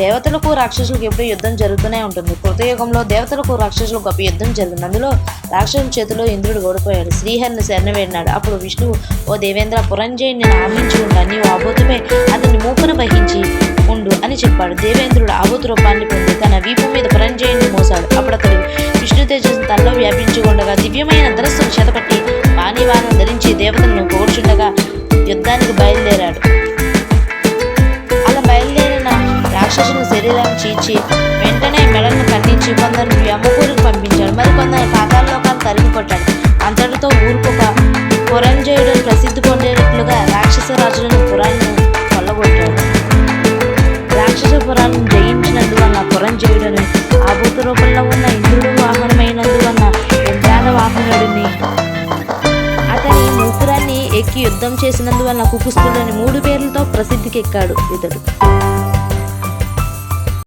దేవతలకు రాక్షసులకు ఎప్పుడు యుద్ధం జరుగుతూనే ఉంటుంది. కృతయుగంలో దేవతలకు రాక్షసులకు గొప్ప యుద్ధం జరిగింది. అందులో రాక్షసుల చేతిలో ఇంద్రుడు ఓడిపోయాడు. శ్రీహరిని శరణ వేడినాడు. అప్పుడు విష్ణువు ఓ దేవేంద్ర పురంజయుని నేను ఆమించి నీవు ఆబోతుమే అతని మూపును వహించి ఉండు అని చెప్పాడు. దేవేంద్రుడు ఆబోతు రూపాన్ని పొంది తన వీపు మీద పురంజయుని మోసాడు. అప్పుడు అతడు విష్ణు తేజస్సు తనలో వ్యాపించి ఉండగా దివ్యమైన ధరస్సును చేతపట్టి పానీవానం ధరించి దేవతలను కోర్చుండగా రాక్షసుని శరీరం చీచి వెంటనే మెడలను కట్టించి కొందరు యమకూరికి పంపించాడు. మరి కొందరు పాతాళలోకాలు తరిమి కొట్టాడు. అంతటితో ఊరుకోక పురంజయుడు ప్రసిద్ధి పొందేటట్లుగా రాక్షస రాజులను పురాణను కొల్లగొట్టాడు రాక్షస పురాణం జయించినందువల్ల పురంజయుడని ఆభూత రూపంలో ఉన్న ఇంద్రుడు వాహనమైనందువల్ల ఇంద్రాల వాహనుడిని అతని మూపురాన్ని ఎక్కి యుద్ధం చేసినందువల్ల కుకుస్తుడని మూడు పేర్లతో ప్రసిద్ధికెక్కాడు ఇతడు.